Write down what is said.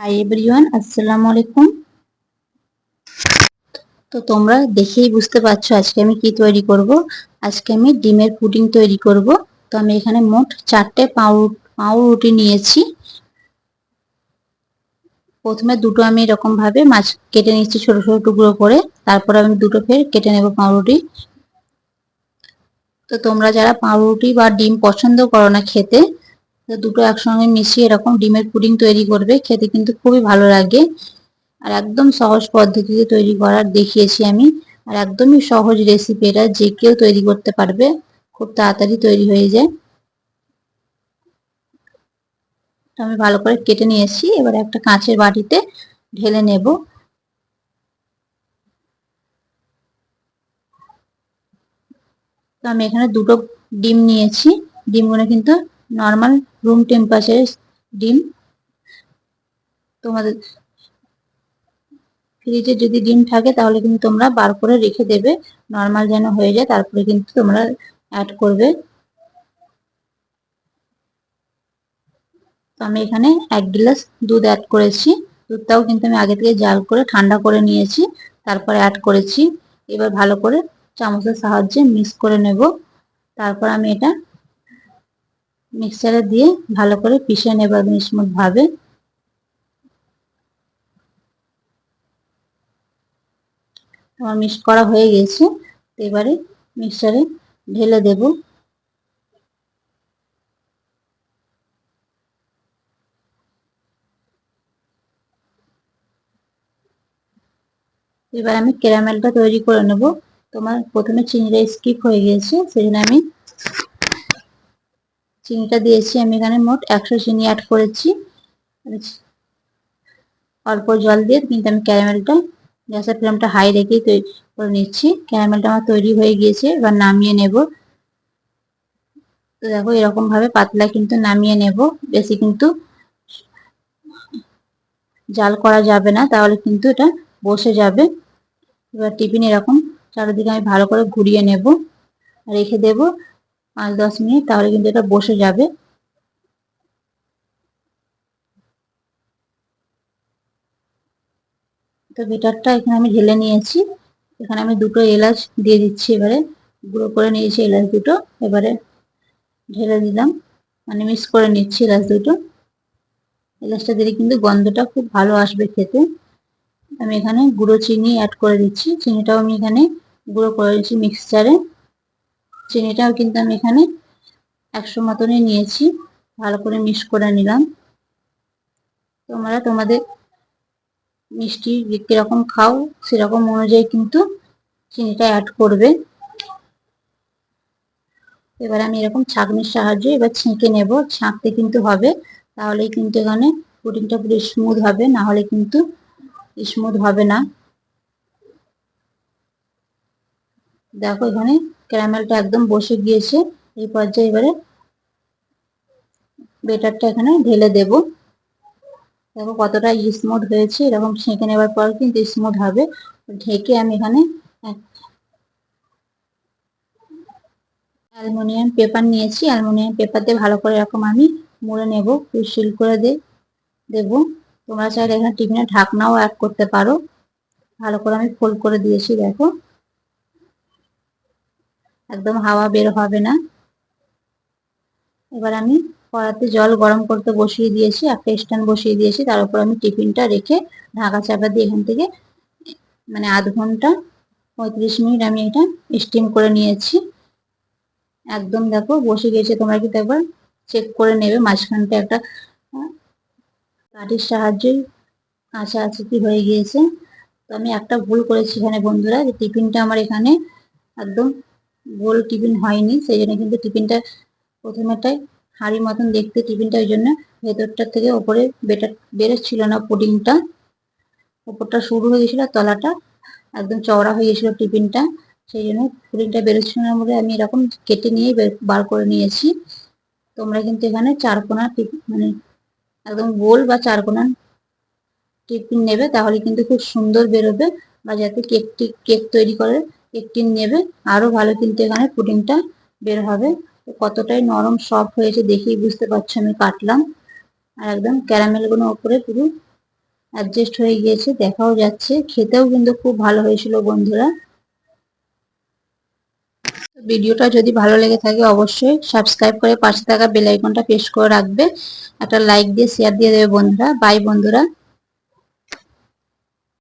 Hi everyone আসসালামু আলাইকুম তো তোমরা দেখেই বুঝতে পারছ আজকে আমি কি তৈরি করব? আজকে আমি ডিমের পুডিং তৈরি করব। তো আমি এখানে মোট চারটে পাউ পাউরুটি নিয়েছি। প্রথমে দুটো আমি এরকম ভাবে মাছ কেটে নিচ্ছি ছোট ছোট টুকরো করে। তারপর আমি দুটো ফের কেটে নেব পাউরুটি। তো তোমরা যারা পাউরুটি বা ডিম পছন্দ করো না খেতে দুটো একসঙ্গে মিশিয়ে এরকম ডিমের পুডিং তৈরি করবে, খেতে কিন্তু খুবই ভালো লাগে। আর একদম সহজ পদ্ধতিতে তৈরি করার দেখিয়েছি আমি। আর একদমই সহজ রেসিপি এটা, যে কেউ তৈরি করতে পারবে, খুব তাড়াতাড়ি তৈরি হয়ে যায়। আমি ভালো করে কেটে নিয়েছি, এবার একটা কাঁচের বাটিতে ঢেলে নেব। তো আমি এখানে দুটো ডিম নিয়েছি, ডিমগুলো কিন্তু নর্মাল রুম টেম্পারেচারের ডিম তোমাদের ফ্রিজে যদি ডিম থাকে তাহলে কিন্তু তোমরা বার করে রেখে দেবে। নর্মাল যেন হয়ে যায়, তারপরে কিন্তু তোমরা অ্যাড করবে। তো আমি এখানে এক গ্লাস দুধ অ্যাড করেছি। দুধটাও কিন্তু আমি আগে থেকে জাল করে, ঠান্ডা করে নিয়েছি। তারপরে অ্যাড করেছি। এবার ভালো করে চামচের সাহায্যে মিক্স করে নেব। তারপর আমি এটা মিক্সারে দিয়ে ভালো করে পিষে নেব স্মুথ ভাবে। আমার মিক্স করা হয়ে গেছে। এবারে মিক্সারে ঢেলে দেব। এবার আমি ক্যারামেলটা তৈরি করে নেব। তোমার প্রথমে চিনিটা স্কিপ হয়ে গিয়েছে সেজন্য আমি চিনিটা দিয়েছি, আমি এখানে মোট একশো চিনি অ্যাড করেছি। অল্প জল দিয়ে কিন্তু আমি ক্যারামেলটা, গ্যাসের ফ্লেমটা হাই রেখেই তৈরি করে নিচ্ছি। ক্যারামেলটা আমার তৈরি হয়ে গিয়েছে, এবার নামিয়ে নেব। তো দেখো এরকম ভাবে পাতলা কিন্তু নামিয়ে নেব। বেশি কিন্তু জাল করা যাবে না, তাহলে কিন্তু এটা বসে যাবে। এবার টিফিন এরকম, চারিদিকে আমি ভালো করে ঘুরিয়ে নেব। রেখে দেব। পাঁচ, দশ মিনিট, তাহলে কিন্তু এটা বসে যাবে। তো বেটারটা এখানে আমি ঢেলে নিয়েছি। এখানে আমি দুটো এলাচ দিয়ে দিচ্ছি এবারে। গুঁড়ো করে নিয়েছি এলাচ দুটো। এবারে ঢেলে দিলাম। মানে মিক্স করে নিচ্ছি এলাচ দুটো। এলাচটা দিলে কিন্তু গন্ধটা খুব ভালো আসবে খেতে। আমি এখানে গুঁড়ো চিনি অ্যাড করে দিচ্ছি। চিনিটাও আমি এখানে গুঁড়ো করে দিচ্ছি মিক্সচারে চিনিটাও কিন্তু আমি এখানে একশো মতনই নিয়েছি। ভালো করে মিক্স করে নিলাম। তোমরা তোমাদের মিষ্টি কীরকম খাও সেরকম অনুযায়ী কিন্তু চিনিটা অ্যাড করবে। এবার আমি এরকম ছাঁকনির সাহায্যে এবার ছেঁকে নেব। ছাঁকতে কিন্তু হবে। তাহলেই কিন্তু এখানে পুডিংটা পুরো স্মুথ হবে। না হলে কিন্তু স্মুথ হবে না। দেখো এখানে ক্যারামেলটা একদম বসে গিয়েছে। এই পর্যায়ে এবারে বেটারটা এখানে ঢেলে দেব। দেখো কতটা স্মুথ হয়েছে, এরকম ছেঁকে নেবার পর কিন্তু স্মুথ হবে। ঢেকে আমি এখানে অ্যালুমিনিয়াম পেপার নিয়েছি। অ্যালুমিনিয়াম পেপার দিয়ে ভালো করে এরকম আমি মুড়ে নেব সিল করে দে, দেবো। তোমরা চাইলে এখানে টিফিনের ঢাকনাও অ্যাড করতে পারো। ভালো করে আমি ফোল্ড করে দিয়েছি, দেখো। একদম হাওয়া বের হবে না। এবার আমি কড়াতে জল গরম করতে বসিয়ে দিয়েছি একটা স্ট্যান্ড বসিয়ে দিয়েছি। তার উপর আমি টিফিনটা রেখে ঢাকা চাপা দিয়ে এখান থেকে মানে আধ ঘণ্টা, পঁয়ত্রিশ মিনিট আমি এটা স্টিম করে নিয়েছি। একদম দেখো বসে গেছে, তোমরা কিন্তু একবার চেক করে নেবে। মাঝখানটা একটা কাঠির সাহায্যে কাঁচা আছে কি হয়ে গিয়েছে। তো আমি একটা ভুল করেছি এখানে বন্ধুরা, যে টিফিনটা আমার এখানে একদম গোল টিফিন হয়নি সেই জন্য কিন্তু টিফিনটা প্রথমেটাই হাঁড়ি মতন দেখতে টিফিনটা ওই জন্য ভেতরটার থেকে ওপরে বেটার বেরোচ্ছিল না পুডিংটা। ওপরটা শুরু হয়ে গেছিল তলাটা, একদম চওড়া হয়ে গেছিল টিফিনটা সেই জন্য পুডিংটা বেরোচ্ছিল না বলে আমি এরকম কেটে নিয়ে বার করে নিয়েছি। তোমরা কিন্তু এখানে চারকোনা মানে একদম গোল বা চারকোনা টিফিন নেবে, তাহলে কিন্তু খুব সুন্দর বেরোবে। বা যাতে কেকটি, কেক তৈরি করে কেকটি নেবে। আরও ভালো কিন্তু এখানে পুডিংটা বের হবে। কতটাই নরম সফট হয়েছে দেখেই বুঝতে পারছ আমি কাটলাম। আর একদম ক্যারামেলগুলো ওপরে পুরো অ্যাডজাস্ট হয়ে গিয়েছে, দেখাও যাচ্ছে। খেতেও কিন্তু খুব ভালো হয়েছিল বন্ধুরা। ভিডিওটা যদি ভালো লেগে থাকে অবশ্যই সাবস্ক্রাইব করে পাশে থাকা বেল আইকনটা প্রেস করে রাখবে। একটা লাইক দিয়ে শেয়ার দিয়ে দেবে বন্ধুরা। বাই বন্ধুরা।